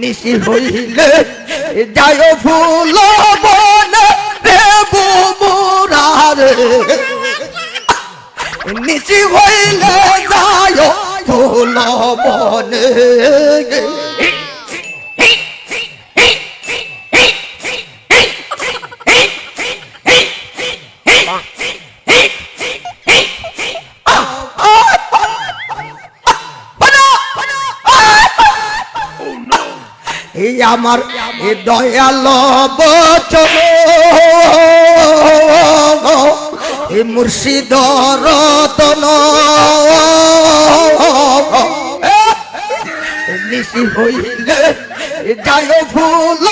নিশি হইলে যায় ফুল বনে দেব মুরারে। নিশি হইলে যায় ফুল বনে। এই আমার এ দয়াল বচন। এ মুর্শিদ রতন। নিশি হইলে যায় ফুল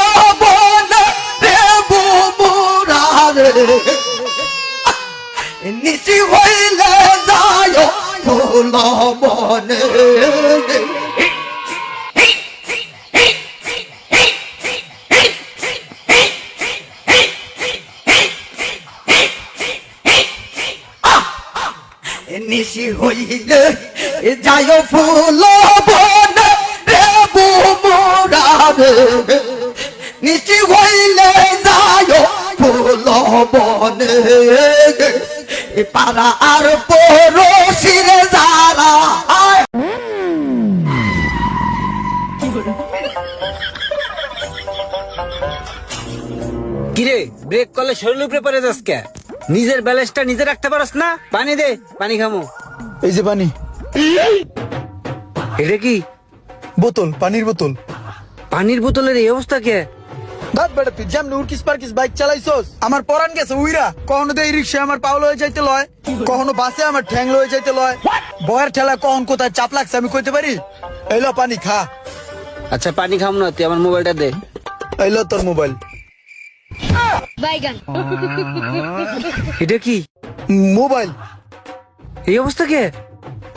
নিশি হইলে যায় ফুল বনে। নিশি হইলে যায় ফুল বন দেব মোরারে নিশি হইলে যায় ফুল বনে পাড়া আর পড়োশিরে যারা কিরে ব্রেক করলে শরীর উপরে পড়ে যাস কে? নিজের ব্যালেন্সটা নিজে রাখতে পারস না পানি দে পানি খামো। এই যে পানি। এটা কি? বোতল পানির বোতল। পানির বোতলের এই অবস্থা কে? দাঁত বেটা তুই যেমন উর্কিস পার্কিস বাইক চালাইছস আমার পরান গেছে উইরা। কখনো এই রিক্সা আমার পাও লয়ে যাইতে লয় কখনো বাসে আমার ঠ্যাং লয়ে যাইতে লয়। বয়ের ঠেলা কখন কোথায় চাপ লাগছে আমি কইতে পারি? এলো পানি খা। আচ্ছা পানি খাম না তুই আমার মোবাইলটা দে। এলো তোর মোবাইল। বাইগান এটা কি? মোবাইল। এই অবস্থা কে?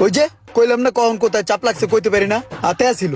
ওই যে কইলাম না কখন কোথায় চাপ লাগছে কইতে পারি না। আতে আসিল।